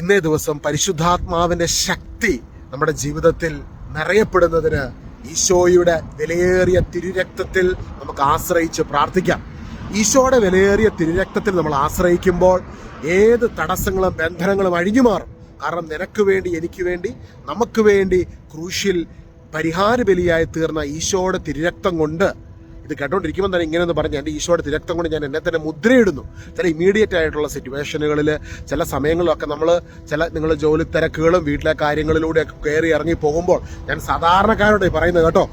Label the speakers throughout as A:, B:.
A: ഇന്നേ ദിവസം പരിശുദ്ധാത്മാവിന്റെ ശക്തി നമ്മുടെ ജീവിതത്തിൽ നിറയപ്പെടുന്നതിന് ഈശോയുടെ വിലയേറിയ തിരുരക്തത്തിൽ നമുക്ക് ആശ്രയിച്ച് പ്രാർത്ഥിക്കാം. ഈശോയുടെ വിലയേറിയ തിരുരക്തത്തിൽ നമ്മൾ ആശ്രയിക്കുമ്പോൾ ഏത് തടസ്സങ്ങളും ബന്ധനങ്ങളും അഴിഞ്ഞു മാറും. കാരണം നിനക്ക് വേണ്ടി എനിക്ക് വേണ്ടി നമുക്ക് വേണ്ടി ക്രൂശിൽ പരിഹാര ബലിയായി തീർന്ന ഈശോയുടെ തിരുരക്തം കൊണ്ട് ഇത് കേട്ടോണ്ടിരിക്കുമ്പോൾ തന്നെ ഇങ്ങനെയെന്ന് പറഞ്ഞ് എന്റെ ഈശോയുടെ തിരക്തം കൊണ്ട് ഞാൻ എന്നെ തന്നെ മുദ്രയിടുന്നു. ചില ഇമീഡിയറ്റ് ആയിട്ടുള്ള സിറ്റുവേഷനുകളിൽ ചില സമയങ്ങളിലൊക്കെ നമ്മൾ ചില നിങ്ങൾ ജോലി തിരക്കുകളും വീട്ടിലെ കാര്യങ്ങളിലൂടെയൊക്കെ കയറി ഇറങ്ങി പോകുമ്പോൾ ഞാൻ സാധാരണക്കാരോട് പറയുന്നത് കേട്ടോ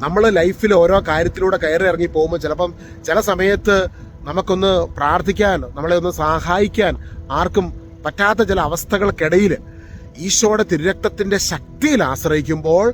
A: നമ്മൾ ലൈഫിൽ ഓരോ കാര്യത്തിലൂടെ കയറി ഇറങ്ങി പോകുമ്പോൾ ചിലപ്പം ചില സമയത്ത് നമുക്കൊന്ന് പ്രാർത്ഥിക്കാൻ നമ്മളെ ഒന്ന് സഹായിക്കാൻ ആർക്കും പറ്റാത്ത ചില അവസ്ഥകൾക്കിടയിൽ ഈശോയുടെ തിരുരക്തത്തിന്റെ ശക്തിയിൽ ആശ്രയിക്കുമ്പോൾ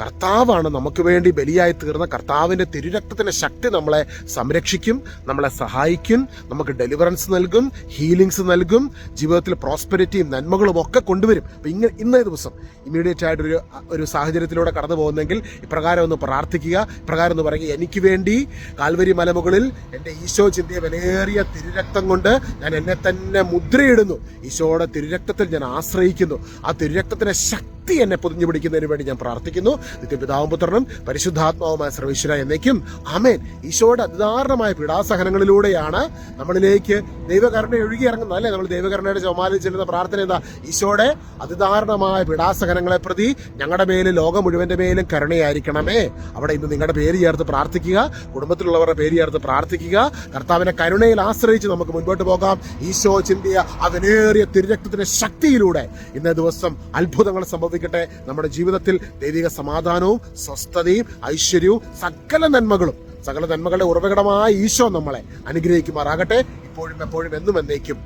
A: കർത്താവാണ് നമുക്ക് വേണ്ടി ബലിയായി തീർന്ന കർത്താവിന്റെ തിരുരക്തത്തിന്റെ ശക്തി നമ്മളെ സംരക്ഷിക്കും നമ്മളെ സഹായിക്കും നമുക്ക് ഡെലിവറൻസ് നൽകും ഹീലിങ്സ് നൽകും ജീവിതത്തിൽ പ്രോസ്പെരിറ്റിയും നന്മകളും ഒക്കെ കൊണ്ടുവരും. അപ്പം ഇങ്ങനെ ഇന്നേ ദിവസം ഇമ്മീഡിയറ്റ് ആയിട്ടൊരു ഒരു സാഹചര്യത്തിലൂടെ കടന്നു പോകുന്നെങ്കിൽ ഇപ്രകാരം ഒന്ന് പ്രാർത്ഥിക്കുക. ഇപ്രകാരം എന്ന് പറയുക എനിക്ക് വേണ്ടി കാൽവരി മലമുകളിൽ എന്റെ ഈശോ ചിന്തിയ വിലയേറിയ തിരുരക്തം കൊണ്ട് ഞാൻ എന്നെ തന്നെ മുദ്രയിടുന്നു. ഈശോയുടെ തിരുരക്തത്തിൽ ഞാൻ ആശ്രയിക്കുന്നു. ആ തിരുരക്തത്തിന്റെ ശക്തി എന്നെ പൊതിഞ്ഞു പിടിക്കുന്നതിന് വേണ്ടി ഞാൻ പ്രാർത്ഥിക്കുന്നു. നിത്യപിതാവും പുത്രനും പരിശുദ്ധാത്മാവുമായ സർവീശ്വര എന്നേക്കും. അമേൻ ഈശോയുടെ അതിദാരണമായ പീഡാസഹനങ്ങളിലൂടെയാണ് നമ്മളിലേക്ക് ദൈവകരുണ ഒഴുകി ഇറങ്ങുന്നത്. അല്ലേ? നമ്മൾ ദൈവകരുണയുടെ ചുമാലിൽ ചെല്ലുന്ന പ്രാർത്ഥന എന്താ? ഈശോയുടെ അതിദാരണമായ പീഡാസഹനങ്ങളെ പ്രതി ഞങ്ങളുടെ മേലും ലോകം മുഴുവന്റെ മേലും കരുണയായിരിക്കണമേ. അവിടെ ഇന്ന് നിങ്ങളുടെ പേര് ചേർത്ത് പ്രാർത്ഥിക്കുക. കുടുംബത്തിലുള്ളവരുടെ പേര് ചേർത്ത് പ്രാർത്ഥിക്കുക. കർത്താവിന്റെ കരുണയിൽ ആശ്രയിച്ച് നമുക്ക് മുൻപോട്ട് പോകാം. ഈശോ ചിന്തിയ അതിനേറിയ തിരുരക്തത്തിന്റെ ശക്തിയിലൂടെ ഇന്നേ ദിവസം അത്ഭുതങ്ങൾ സംഭവിക്കട്ടെ നമ്മുടെ ജീവിതത്തിൽ ദൈവിക സമാധാനവും സ്വസ്ഥതയും ഐശ്വര്യവും സകല നന്മകളും സകല നന്മകളുടെ ഉറവിടമായ ഈശോ നമ്മളെ അനുഗ്രഹിക്കുമാറാകട്ടെ. ഇപ്പോഴും എപ്പോഴും എന്നും എന്നേക്കും.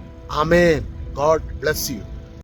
A: Amen God bless you.